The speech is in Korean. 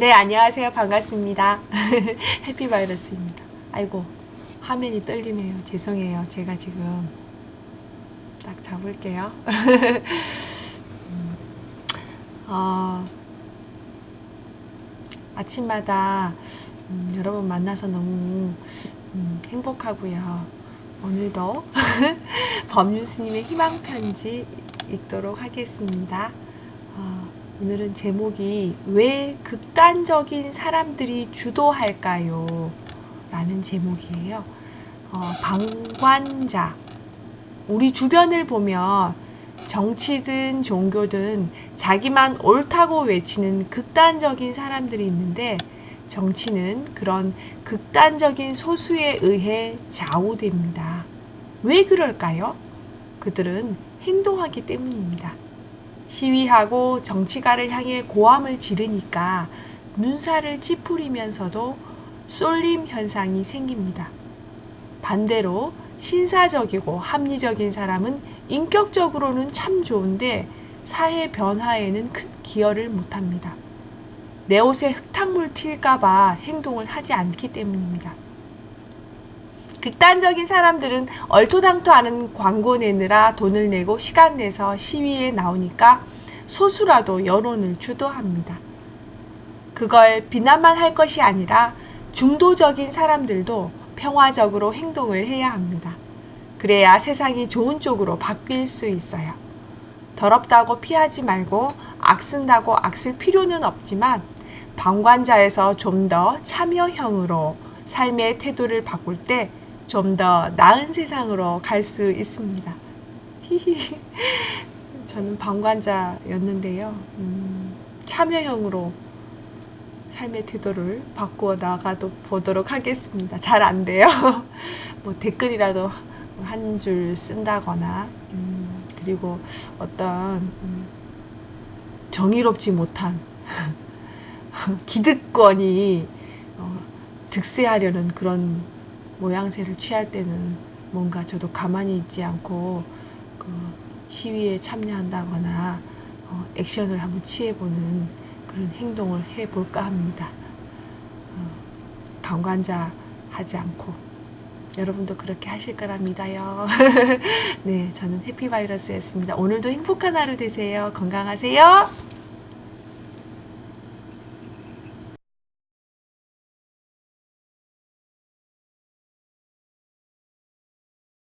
네, 안녕하세요. 반갑습니다. 해피바이러스입니다. 아이고, 화면이 떨리네요. 죄송해요. 제가 지금 딱 잡을게요. 음, 어, 아침마다 음, 여러분 만나서 너무 음, 행복하고요. 오늘도 범윤수님의 희망 편지 읽도록 하겠습니다. 어, 오늘은 제목이 왜 극단적인 사람들이 주도할까요? 라는 제목이에요. 어, 방관자. 우리 주변을 보면 정치든 종교든 자기만 옳다고 외치는 극단적인 사람들이 있는데 정치는 그런 극단적인 소수에 의해 좌우됩니다. 왜 그럴까요? 그들은 행동하기 때문입니다. 시위하고 정치가를 향해 고함을 지르니까 눈살을 찌푸리면서도 쏠림 현상이 생깁니다. 반대로 신사적이고 합리적인 사람은 인격적으로는 참 좋은데 사회 변화에는 큰 기여를 못합니다. 내 옷에 흙탕물 튈까봐 행동을 하지 않기 때문입니다. 극단적인 사람들은 얼토당토하는 광고 내느라 돈을 내고 시간 내서 시위에 나오니까 소수라도 여론을 주도합니다. 그걸 비난만 할 것이 아니라 중도적인 사람들도 평화적으로 행동을 해야 합니다. 그래야 세상이 좋은 쪽으로 바뀔 수 있어요. 더럽다고 피하지 말고 악쓴다고 악쓸 필요는 없지만 방관자에서 좀 더 참여형으로 삶의 태도를 바꿀 때 좀 더 나은 세상으로 갈 수 있습니다. 히히. 저는 방관자였는데요. 음, 참여형으로 삶의 태도를 바꾸어 나가도 보도록 하겠습니다. 잘 안 돼요. 뭐 댓글이라도 한 줄 쓴다거나, 음, 그리고 어떤 음, 정의롭지 못한 기득권이 어, 득세하려는 그런 모양새를 취할 때는 뭔가 저도 가만히 있지 않고 그 시위에 참여한다거나 어, 액션을 한번 취해보는 그런 행동을 해볼까 합니다. 어, 방관자 하지 않고 여러분도 그렇게 하실 믿어요. 네, 저는 해피바이러스였습니다. 오늘도 행복한 하루 되세요. 건강하세요.